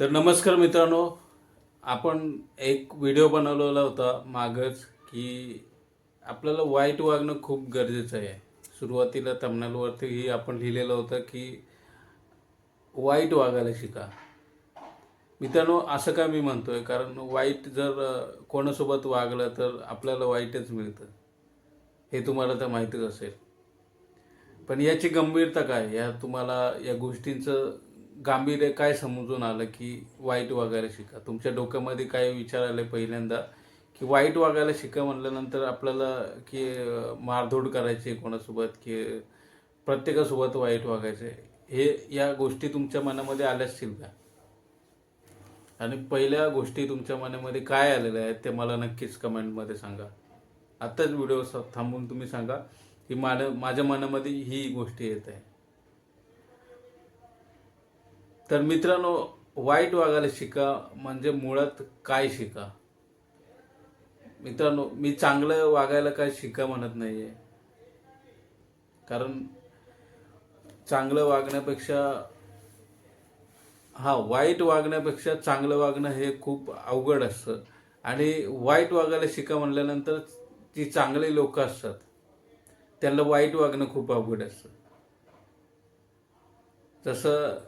तर नमस्कार मित्रांनो आपण एक व्हिडिओ बनवलेला होता मागच की आपल्याला वाईट वागणं खूप गरजेचं आहे. सुरुवातीला तमनालवरतीही आपण लिहिलेलं होतं की वाईट वागायला शिका. मित्रांनो असं का मी म्हणतो आहे कारण वाईट जर कोणासोबत वागलं तर आपल्याला वाईटच मिळतं. हे तुम्हाला तर माहितीच असेल. पण याची गंभीरता काय? या तुम्हाला या गोष्टींचं गांभीर्य काय समजून आलं की वाईट वागायला शिका? तुमच्या डोक्यामध्ये काय विचार आले पहिल्यांदा की वाईट वागायला शिका म्हणल्यानंतर आपल्याला की मारधोड करायची कोणासोबत की प्रत्येकासोबत वाईट वागायचे हे या गोष्टी तुमच्या मनामध्ये आल्या असतील का? आणि पहिल्या गोष्टी तुमच्या मनामध्ये काय आलेल्या आहेत ते मला नक्कीच कमेंटमध्ये सांगा. आत्ताच व्हिडिओ थांबून तुम्ही सांगा की मान माझ्या मनामध्ये ही गोष्टी येत आहे. तर मित्रांनो वाईट वागायला शिका म्हणजे मुळात काय शिका? मित्रांनो मी चांगलं वागायला काय शिका म्हणत नाही आहे कारण चांगलं वागण्यापेक्षा हा वाईट वागण्यापेक्षा चांगलं वागणं हे खूप अवघड असतं. आणि वाईट वागायला शिका म्हणल्यानंतर ती चांगली लोक असतात. त्यांना वाईट वागणं खूप अवघड असतं. तसं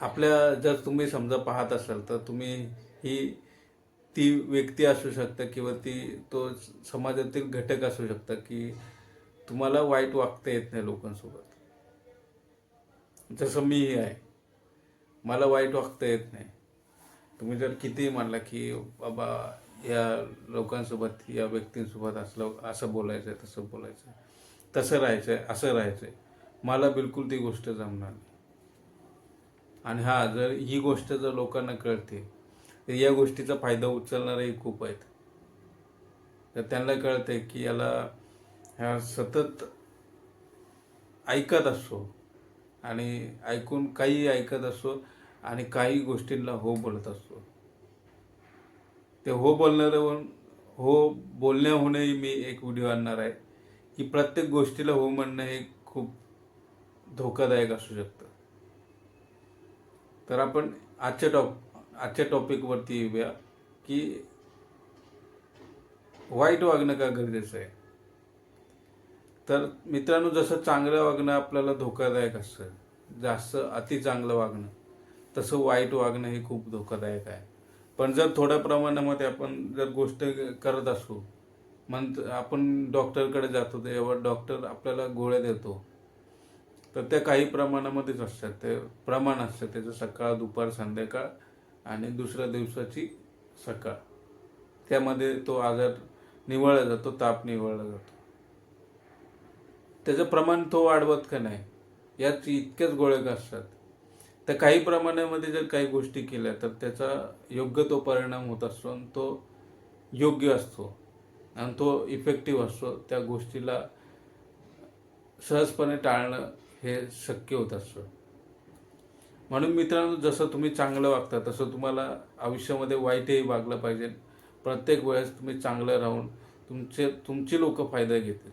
आपल्या जर तुम्ही समजा पाहत असाल तर तुम्ही ही ती व्यक्ती असू शकता किंवा ती तो समाजातील घटक असू शकता की तुम्हाला वाईट वागता येत नाही लोकांसोबत. जसं मीही आहे मला वाईट वागता येत नाही. तुम्ही जर कितीही म्हणला की बाबा या लोकांसोबत या व्यक्तींसोबत असलं असं बोलायचं आहे तसं बोलायचं आहे तसं राहायचं आहे असं राहायचं आहे मला बिलकुल ती गोष्ट जमणार नाही. आणि हा जर ही गोष्ट जर लोकांना कळते तर या गोष्टीचा फायदा उचलणारेही खूप आहेत. तर त्यांना कळते की याला ह्या सतत ऐकत असतो आणि ऐकून काही ऐकत असतो आणि काही गोष्टींना हो बोलत असतो ते हो बोलणारं हो बोलण्याहूनही मी एक व्हिडिओ आणणार आहे की प्रत्येक गोष्टीला हो म्हणणं हे खूप धोकादायक असू शकतं. तर आपण आजच्या टॉप आजच्या टॉपिकवरती येऊया की वाईट वागणं का गरजेचं आहे? तर मित्रांनो जसं चांगलं वागणं आपल्याला धोकादायक असतं जास्त अति चांगलं वागणं तसं वाईट वागणं हे खूप धोकादायक आहे. पण जर थोड्या प्रमाणामध्ये आपण जर गोष्ट करत असू मग आपण डॉक्टरकडे जातो तेव्हा डॉक्टर आपल्याला गोळ्या देतो तर त्या काही प्रमाणामध्येच असतात. ते प्रमाण असतं. त्याचं सकाळ दुपार संध्याकाळ आणि दुसऱ्या दिवसाची सकाळ. त्यामध्ये तो आजार निवळला जातो ताप निवळला जातो. त्याचं प्रमाण तो वाढवत का नाही यात इतक्याच गोळ्या असतात. तर काही प्रमाणामध्ये जर काही गोष्टी केल्या तर त्याचा योग्य तो परिणाम होत असतो आणि तो योग्य असतो. आणि तो इफेक्टिव्ह असतो. त्या गोष्टीला सहजपणे टाळणं हे शक्य होत असतं. म्हणून मित्रांनो जसं तुम्ही चांगलं वागता तसं तुम्हाला आयुष्यामध्ये वाईटही वागलं पाहिजे. प्रत्येक वेळेस तुम्ही चांगलं राहून तुमचे तुमची लोक फायदा घेतील.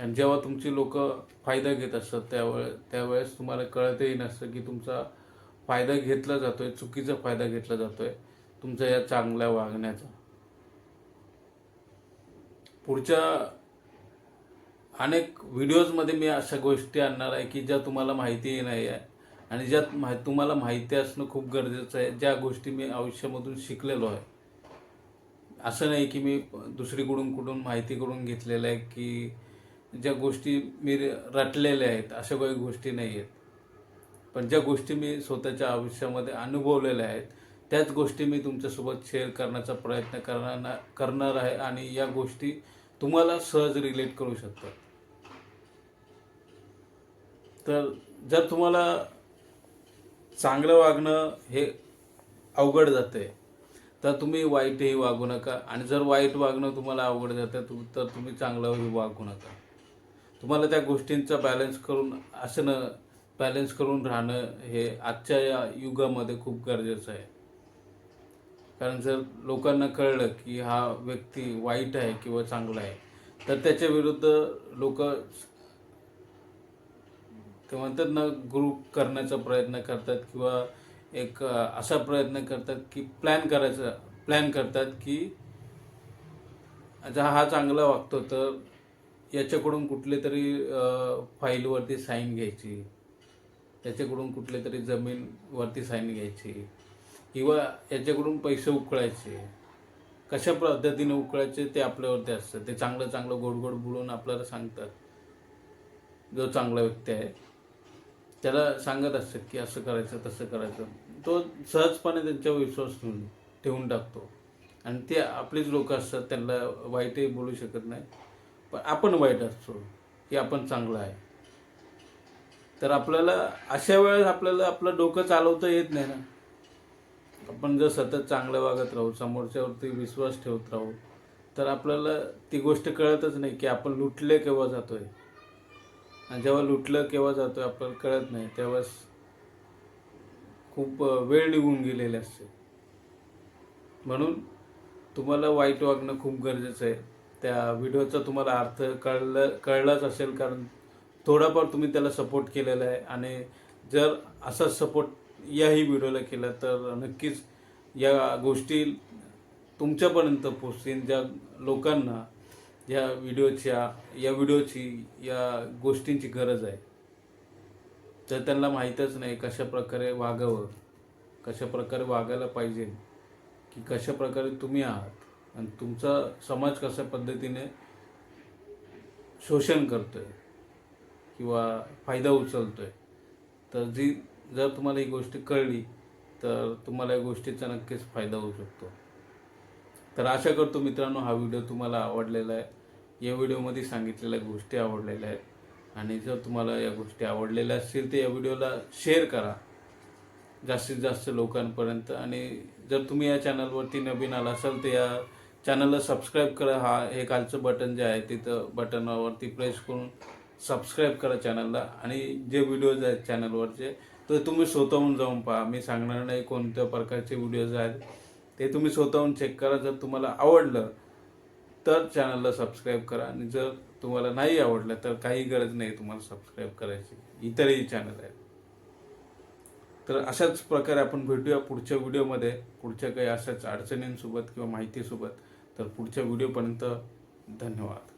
आणि जेव्हा तुमची लोक फायदा घेत असतात त्यावेळे त्यावेळेस तुम्हाला कळतही नसतं की तुमचा फायदा घेतला जातो आहे चुकीचा फायदा घेतला जातो आहे तुमचा या चांगल्या वागण्याचा. पुढच्या अनेक व्हिडिओजमध्ये मी अशा गोष्टी आणणार आहे की ज्या तुम्हाला माहितीही नाही आहे. आणि ज्यात माहि तुम्हाला माहिती असणं खूप गरजेचं आहे. ज्या गोष्टी मी आयुष्यामधून शिकलेलो आहे. असं नाही की मी दुसरीकडून कुठून माहिती करून घेतलेलं आहे की ज्या गोष्टी मी रटलेल्या आहेत अशा काही गोष्टी नाही आहेत. पण ज्या गोष्टी मी स्वतःच्या आयुष्यामध्ये अनुभवलेल्या आहेत त्याच गोष्टी मी तुमच्यासोबत शेअर करण्याचा प्रयत्न करणार करणार आहे आणि या गोष्टी तुम्हाला सहज रिलेट करू शकतात. तर जर तुम्हाला चांगलं वागणं हे अवघड जाते तर तुम्ही वाईटही वागू नका. आणि जर वाईट वागणं तुम्हाला अवघड जातं तु- तर तुम्ही चांगलंही वागू नका. तुम्हाला त्या गोष्टींचा बॅलन्स करून असणं बॅलन्स करून राहणं हे आजच्या या युगामध्ये खूप गरजेचं आहे. कारण जर लोकांना कळलं की हा व्यक्ती वाईट आहे किंवा चांगला आहे तर त्याच्या विरुद्ध लोक ते म्हणतात ना ग्रुप करण्याचा प्रयत्न करतात किंवा एक असा प्रयत्न करतात की प्लॅन करायचा प्लॅन करतात की अच्छा हा चांगला वागतो तर याच्याकडून कुठले तरी फाईलवरती साईन घ्यायची. त्याच्याकडून कुठले तरी जमीनवरती साईन घ्यायची. किंवा याच्याकडून पैसे उकळायचे. कशा पद्धतीने उकळायचे ते आपल्यावरती असतं. ते चांगलं चांगलं गोड गोड बोलून आपल्याला सांगतात. जो चांगला व्यक्ती आहे. त्याला सांगत असतात की असं करायचं तसं करायचं. तो सहजपणे त्यांच्यावर विश्वास ठेवून ठेवून टाकतो. आणि ते आपलीच लोक असतात त्यांना वाईटही बोलू शकत नाही. पण आपण वाईट असतो की आपण चांगलं आहे. तर आपल्याला अशा वेळेस आपल्याला आपलं डोकं चालवता येत नाही ना. आपण जर सतत चांगलं वागत राहू समोरच्यावरती विश्वास ठेवत राहू तर आपल्याला ती गोष्ट कळतच नाही की आपण लुटले केव्हा जातोय. आहे जेव्हा लुटलं केव्हा जातोय आपल्याला कळत नाही तेव्हाच खूप वेळ निघून गेलेली असते. म्हणून तुम्हाला वाईट वागणं खूप गरजेचं आहे. त्या व्हिडिओचा तुम्हाला अर्थ कळलं कळलाच असेल कारण थोडाफार तुम्ही त्याला सपोर्ट केलेला आहे आणि जर असाच सपोर्ट याही व्हिडिओला केला तर नक्कीच या गोष्टी तुमच्यापर्यंत पोचतील ज्या लोकांना या व्हिडिओच्या या व्हिडिओची या गोष्टींची गरज आहे. तर त्यांना माहीतच नाही कशा प्रकारे वागावं कशा प्रकारे वागायला पाहिजे की कशा प्रकारे तुम्ही आहात. आणि तुमचा समाज कशा पद्धतीने शोषण करतोय किंवा फायदा उचलतोय. तर जी जर तुम्हाला ही गोष्ट कळली तर तुम्हाला या गोष्टीचा नक्कीच फायदा होऊ शकतो. तर आशा करतो मित्रांनो हा व्हिडिओ तुम्हाला आवडलेला आहे. या व्हिडिओमध्ये सांगितलेल्या गोष्टी आवडलेल्या आहेत. आणि जर तुम्हाला या गोष्टी आवडलेल्या असतील तर या व्हिडिओला शेअर करा. जास्तीत जास्त लोकांपर्यंत. आणि जर तुम्ही या चॅनलवरती नवीन आला असाल तर या चॅनलला सबस्क्राईब करा. हा हे खालचं बटन जे आहे तिथं बटनावरती प्रेस करून सबस्क्राईब करा चॅनलला आणि जे व्हिडिओज आहेत चॅनलवरचे तर तुम्ही स्वतःहून जाऊन पहा. मी सांगणार नाही कोणत्या प्रकारचे व्हिडिओज आहेत. ते तुम्ही स्वतःहून चेक करा. जर तुम्हाला आवडलं तर चॅनलला सबस्क्राईब करा. आणि जर तुम्हाला नाही आवडलं तर काही गरज नाही तुम्हाला सबस्क्राईब करायची. इतरही चॅनल आहेत. तर अशाच प्रकारे आपण भेटूया पुढच्या व्हिडिओमध्ये पुढच्या काही अशाच अडचणींसोबत किंवा माहितीसोबत. तर पुढच्या व्हिडिओपर्यंत धन्यवाद.